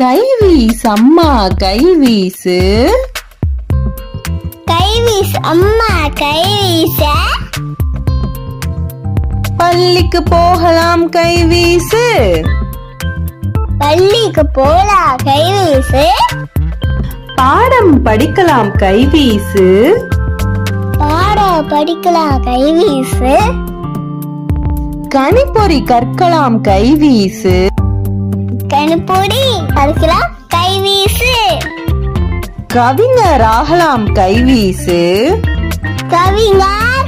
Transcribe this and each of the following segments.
கைவீஸ் அம்மா கைவீசு. கைவீஸ் அம்மா கைவீச. பள்ளிக்கு போகலாம் கைவீசு. பள்ளிக்கு போலாம் கைவீசு. பாடம் படிக்கலாம் கைவீசு. பாடம் படிக்கலாம் கைவீசு. கணிப்பொறி கற்கலாம் கைவீசு. கணிப்பொடி படிக்கலாம் கைவீசு. கவிஞர் ஆகலாம் கைவீசு. கவிஞர்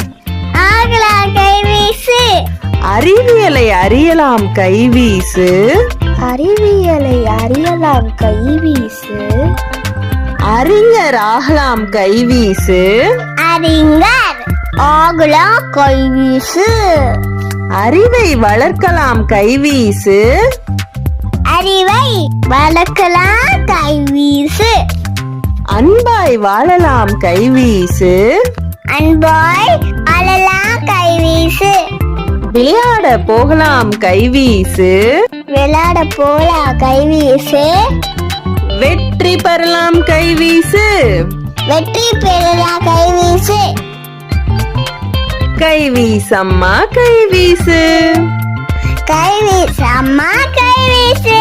ஆகலாம் கைவீசு. அறிவியலை அறியலாம் கைவீசு. அறிவியலை அறியலாம் கைவீசு. அறிஞர் ஆகலாம் கைவீசு. அறிஞர் ஆகலாம் கைவீசு. அறிவை வளர்க்கலாம் கைவீசு. அறிவை வளர்க்கலாம் கைவீசு அன்பாய் வாழலாம் கைவீசு அன்பாய் அழலாம் கைவீசு விளையாட போகலாம் கைவீசு விளையாட போலாம் கைவீசு வெற்றி பெறலாம் கைவீசு வெற்றி பெறலாம் கைவீசு கைவீசம்மா கைவீசு கைவீசு அம்மா கைவீசு